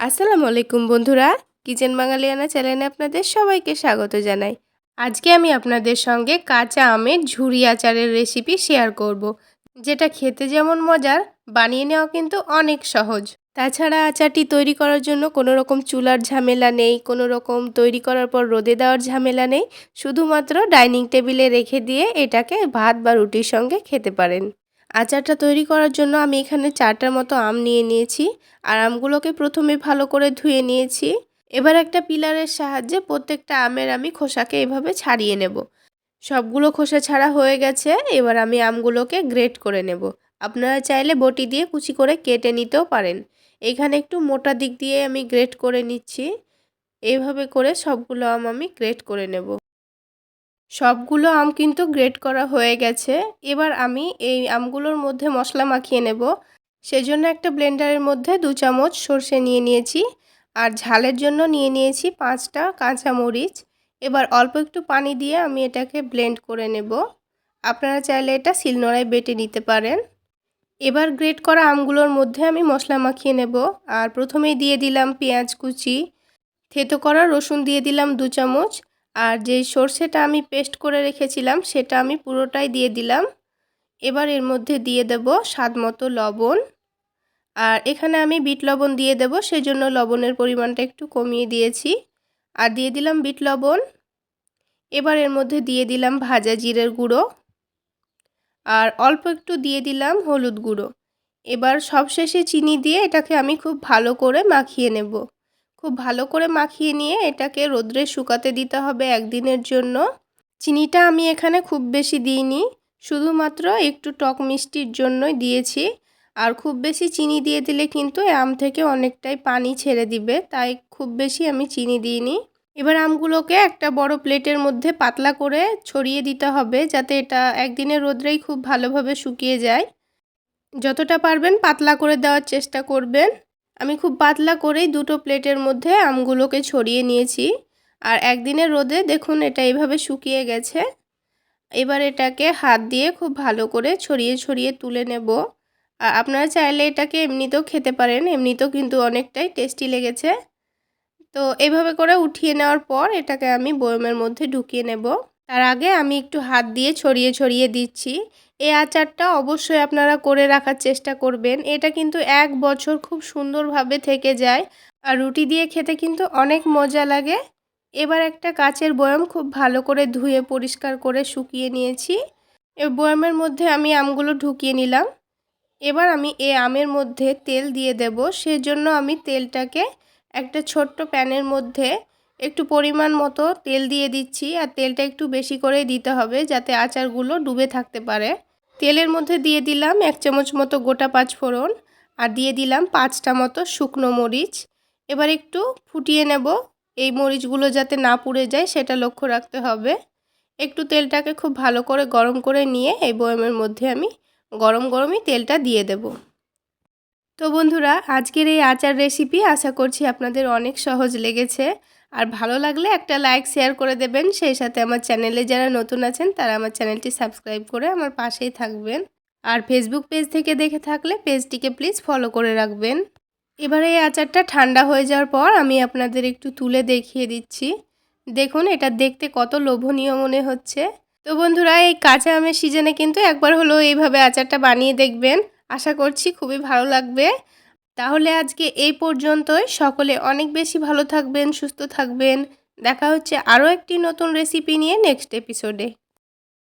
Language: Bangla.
আসসালামু আলাইকুম বন্ধুরা। কিচেন বাঙালিয়ানা চ্যানেলে আপনাদের সবাইকে স্বাগত জানাই। আজকে আমি আপনাদের সঙ্গে কাঁচা আমের ঝুরি আচারের রেসিপি শেয়ার করব। যেটা খেতে যেমন মজার, বানিয়ে নেওয়া কিন্তু অনেক সহজ। তাছাড়া আচারটি তৈরি করার জন্য কোনো রকম চুলার ঝামেলা নেই, কোনো রকম তৈরি করার পর রোদে দেওয়ার ঝামেলা নেই। শুধুমাত্র ডাইনিং টেবিলে রেখে দিয়ে এটাকে ভাত বা রুটির সঙ্গে খেতে পারেন। আচারটা তৈরি করার জন্য আমি এখানে চারটার মতো আম নিয়ে নিয়েছি। আর আমগুলোকে প্রথমে ভালো করে ধুয়ে নিয়েছি। এবার একটা পিলারের সাহায্যে প্রত্যেকটা আমের আমি খোসাকে এভাবে ছাড়িয়ে নেব। সবগুলো খোসা ছাড়া হয়ে গেছে। এবার আমি আমগুলোকে গ্রেট করে নেব। আপনারা চাইলে বটি দিয়ে কুচি করে কেটে নিতেও পারেন। এখানে একটু মোটা দিক দিয়ে আমি গ্রেট করে নিচ্ছি। এইভাবে করে সবগুলো আম আমি গ্রেট করে নেব। সবগুলো আম কিন্তু গ্রেট করা হয়ে গেছে। এবার আমি এই আমগুলোর মধ্যে মশলা মাখিয়ে নেব। সেজন্য একটা ব্লেন্ডারের মধ্যে দু চামচ সর্ষে নিয়ে নিয়েছি আর ঝালের জন্য নিয়ে নিয়েছি পাঁচটা কাঁচা মরিচ। এবার অল্প একটু পানি দিয়ে আমি এটাকে ব্লেন্ড করে নেব। আপনারা চাইলে এটা শিলনোড়ায় বেটে নিতে পারেন। এবার গ্রেট করা আমগুলোর মধ্যে আমি মশলা মাখিয়ে নেব আর প্রথমেই দিয়ে দিলাম পেঁয়াজ কুচি। থেতো করা রসুন দিয়ে দিলাম দু চামচ। আর যেই সর্ষেটা আমি পেস্ট করে রেখেছিলাম, সেটা আমি পুরোটাই দিয়ে দিলাম। এবার এর মধ্যে দিয়ে দেব স্বাদ মতো লবণ। আর এখানে আমি বিট লবণ দিয়ে দেব, সেজন্য লবণের পরিমাণটা একটু কমিয়ে দিয়েছি। আর দিয়ে দিলাম বিট লবণ। এবার এর মধ্যে দিয়ে দিলাম ভাজা জিরের গুঁড়ো। আর অল্প একটু দিয়ে দিলাম হলুদ গুঁড়ো। এবার সবশেষে চিনি দিয়ে এটাকে আমি খুব ভালো করে মাখিয়ে নেব। খুব ভালো করে মাখিয়ে নিয়ে এটাকে রোদ্রে শুকাতে দিতে হবে একদিনের জন্য। চিনিটা আমি এখানে খুব বেশি দিইনি, শুধুমাত্র একটু টক মিষ্টির জন্যই দিয়েছি। আর খুব বেশি চিনি দিয়ে দিলে কিন্তু আম থেকে অনেকটাই পানি ছেড়ে দিবে, তাই খুব বেশি আমি চিনি দিইনি। এবার আমগুলোকে একটা বড় প্লেটের মধ্যে পাতলা করে ছড়িয়ে দিতে হবে, যাতে এটা একদিনের রোদ্রেই খুব ভালোভাবে শুকিয়ে যায়। যতটা পারবেন পাতলা করে দেওয়ার চেষ্টা করবেন। আমি খুব পাতলা করেই দুটো প্লেটের মধ্যে আমগুলোকে ছড়িয়ে নিয়েছি। আর একদিনের রোদে দেখুন এটা এইভাবে শুকিয়ে গেছে। এবার এটাকে হাত দিয়ে খুব ভালো করে ছড়িয়ে ছড়িয়ে তুলে নেব। আর আপনারা চাইলে এটাকে এমনিতেও খেতে পারেন, এমনিতেও কিন্তু অনেকটাই টেস্টি লেগেছে। তো এভাবে করে উঠিয়ে নেওয়ার পর এটাকে আমি বয়মের মধ্যে ঢুকিয়ে নেব। তার আগে আমি একটু হাত দিয়ে ছড়িয়ে ছড়িয়ে দিচ্ছি। এই আচারটা অবশ্যই আপনারা করে রাখার চেষ্টা করবেন। এটা কিন্তু এক বছর খুব সুন্দরভাবে থেকে যায় আর রুটি দিয়ে খেতে কিন্তু অনেক মজা লাগে। এবার একটা কাচের বয়ম খুব ভালো করে ধুয়ে পরিষ্কার করে শুকিয়ে নিয়েছি। এ বয়মের মধ্যে আমি আমগুলো ঢুকিয়ে নিলাম। এবার আমি এ আমের মধ্যে তেল দিয়ে দেব। সেজন্য আমি তেলটাকে একটা ছোট্ট প্যানের মধ্যে একটু পরিমাণ মতো তেল দিয়ে দিচ্ছি আর তেলটা একটু বেশি করে দিতে হবে যাতে আচারগুলো ডুবে থাকতে পারে। তেলের মধ্যে দিয়ে দিলাম এক চামচ মতো গোটা পাঁচ ফোড়ন আর দিয়ে দিলাম পাঁচটা মতো শুকনো মরিচ। এবার একটু ফুটিয়ে নেব। এই মরিচগুলো যাতে না পুড়ে যায় সেটা লক্ষ্য রাখতে হবে। একটু তেলটাকে খুব ভালো করে গরম করে নিয়ে এই বয়মের মধ্যে আমি গরম গরমই তেলটা দিয়ে দেব। তো বন্ধুরা, আজকের এই আচার রেসিপি আশা করছি আপনাদের অনেক সহজ লেগেছে। আর ভালো লাগলে একটা লাইক শেয়ার করে দেবেন। সেই সাথে আমার চ্যানেলে যারা নতুন আছেন, তারা আমার চ্যানেলটি সাবস্ক্রাইব করে আমার পাশেই থাকবেন। আর ফেসবুক পেজ থেকে দেখে থাকলে পেজটিকে প্লিজ ফলো করে রাখবেন। এবারে এই আচারটা ঠান্ডা হয়ে যাওয়ার পর আমি আপনাদের একটু তুলে দেখিয়ে দিচ্ছি। দেখুন, এটা দেখতে কত লোভনীয় মনে হচ্ছে। তো বন্ধুরা, এই কাঁচা আমের সিজনে কিন্তু একবার হলেও এইভাবে আচারটা বানিয়ে দেখবেন। আশা করছি খুবই ভালো লাগবে। তাহলে আজকে এই পর্যন্তই। সকলে অনেক বেশি ভালো থাকবেন, সুস্থ থাকবেন। দেখা হচ্ছে আরও একটি নতুন রেসিপি নিয়ে নেক্সট এপিসোডে